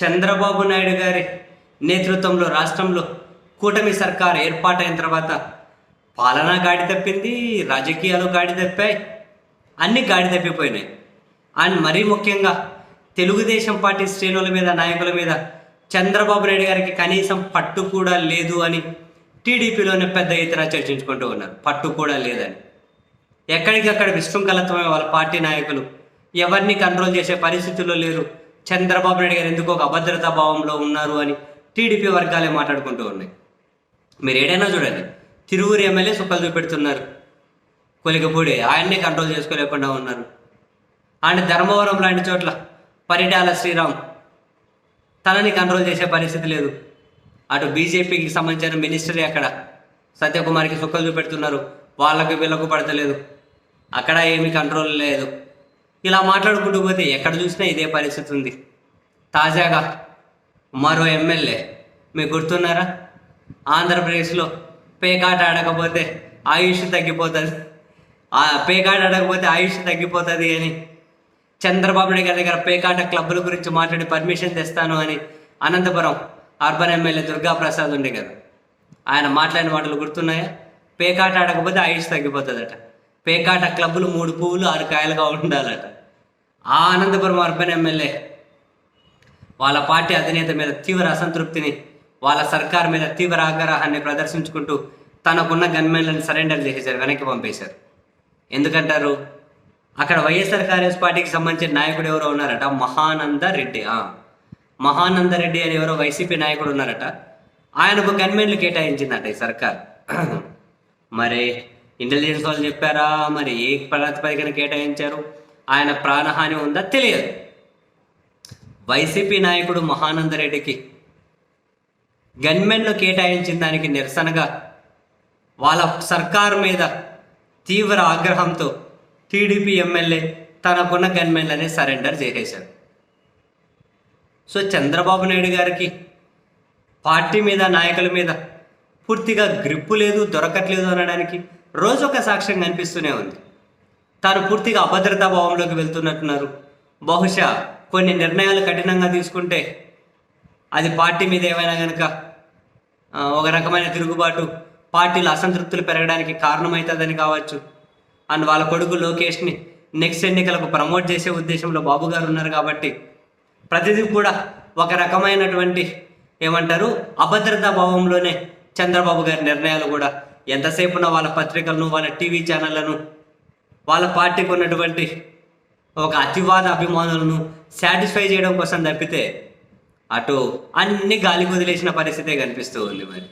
చంద్రబాబు నాయుడు గారి నేతృత్వంలో రాష్ట్రంలో కూటమి సర్కార్ ఏర్పాటైన తర్వాత పాలన గాడి తప్పింది రాజకీయాలు గాడి తప్పాయి అన్నీ గాడి తప్పిపోయినాయి. అండ్ మరీ ముఖ్యంగా తెలుగుదేశం పార్టీ శ్రేణుల మీద నాయకుల మీద చంద్రబాబు నాయుడు గారికి కనీసం పట్టు కూడా లేదు అని టీడీపీలోనే పెద్ద ఎత్తున చర్చించుకుంటూ ఉన్నారు. పట్టు కూడా లేదని. ఎక్కడికక్కడ విశృంఖలత్వమే వాళ్ళ పార్టీ నాయకులు ఎవరిని కంట్రోల్ చేసే పరిస్థితుల్లో లేరు. చంద్రబాబు నాయుడు గారు ఎందుకు ఒక అభద్రతా భావంలో ఉన్నారు అని టీడీపీ వర్గాలే మాట్లాడుకుంటూ ఉన్నాయి. మీరు ఏడైనా చూడండి. తిరువురు ఎమ్మెల్యే సుఖాలు చూపెడుతున్నారు. కొలికపూడి ఆయన్నే కంట్రోల్ చేసుకోలేకుండా ఉన్నారు. అండ్ ధర్మవరం లాంటి చోట్ల పరిటాల శ్రీరామ్ తనని కంట్రోల్ చేసే పరిస్థితి లేదు. అటు బీజేపీకి సంబంధించిన మినిస్టరీ అక్కడ సత్యకుమార్కి సుఖాలు చూపెడుతున్నారు. వాళ్ళకి వీళ్ళకు పడతలేదు. అక్కడ ఏమీ కంట్రోల్ లేదు. ఇలా మాట్లాడుకుంటూ పోతే ఎక్కడ చూసినా ఇదే పరిస్థితి ఉంది. తాజాగా మరో ఎమ్మెల్యే మీకు గుర్తున్నారా? ఆంధ్రప్రదేశ్లో పేకాట ఆడకపోతే ఆయుష్ తగ్గిపోతుంది. పేకాట ఆడకపోతే ఆయుష్ తగ్గిపోతుంది అని చంద్రబాబు నాయుడు గారి దగ్గర పేకాట క్లబ్ల గురించి మాట్లాడి పర్మిషన్ తెస్తాను అని అనంతపురం అర్బన్ ఎమ్మెల్యే దుర్గా ప్రసాద్ ఉండే కదా. ఆయన మాట్లాడిన మాటలు గుర్తున్నాయా? పేకాట ఆడకపోతే ఆయుష్ తగ్గిపోతుందట. పేకాట క్లబ్బులు మూడు పువ్వులు ఆరు కాయలుగా ఉండాలట. ఆ అనంతపురం అర్బన్ ఎమ్మెల్యే వాళ్ళ పార్టీ అధినేత మీద తీవ్ర అసంతృప్తిని వాళ్ళ సర్కార్ మీద తీవ్ర ఆగ్రహాన్ని ప్రదర్శించుకుంటూ తనకున్న గన్మెన్లను సరెండర్ చేసేశారు వెనక్కి పంపేశారు. ఎందుకంటారు? అక్కడ వైఎస్ఆర్ కాంగ్రెస్ పార్టీకి సంబంధించిన నాయకుడు ఎవరో ఉన్నారట? మహానంద రెడ్డి. మహానంద రెడ్డి అని ఎవరో వైసీపీ నాయకుడు ఉన్నారట. ఆయనకు గన్మెన్లు కేటాయించిందట ఈ సర్కార్. మరి ఇంటెలిజెన్స్ వాళ్ళు చెప్పారా? మరి ఏ ప్రాతిపదికన కేటాయించారు? ఆయన ప్రాణహాని ఉందా? తెలియదు. వైసీపీ నాయకుడు మహానంద రెడ్డికి గన్మెన్లు కేటాయించిన దానికి నిరసనగా వాళ్ళ సర్కారు మీద తీవ్ర ఆగ్రహంతో టీడీపీ ఎమ్మెల్యే తనకున్న గన్మెన్లని సరెండర్ చేసేశారు. సో చంద్రబాబు నాయుడు గారికి పార్టీ మీద నాయకుల మీద పూర్తిగా గ్రిప్పు లేదు దొరకట్లేదు అనడానికి రోజు ఒక సాక్ష్యం కనిపిస్తూనే ఉంది. తాను పూర్తిగా అభద్రతా భావంలోకి వెళ్తున్నట్టున్నారు. బహుశా కొన్ని నిర్ణయాలు కఠినంగా తీసుకుంటే అది పార్టీ మీద ఏమైనా కనుక ఒక రకమైన తిరుగుబాటు పార్టీలో అసంతృప్తులు పెరగడానికి కారణమవుతుందని కావచ్చు. అండ్ వాళ్ళ కొడుకు లోకేష్ని నెక్స్ట్ ఎన్నికలకు ప్రమోట్ చేసే ఉద్దేశంలో బాబు గారు ఉన్నారు కాబట్టి ప్రతిదీ కూడా ఒక రకమైనటువంటి ఏమంటారు అభద్రతా భావంలోనే చంద్రబాబు గారి నిర్ణయాలు కూడా ఎంతసేపున వాళ్ళ పత్రికలను వాళ్ళ టీవీ ఛానళ్ళను వాళ్ళ పార్టీకి ఉన్నటువంటి ఒక అతివాద అభిమానులను సాటిస్ఫై చేయడం కోసం తప్పితే అటు అన్ని గాలి వదిలేసిన పరిస్థితే కనిపిస్తూ ఉంది మరి.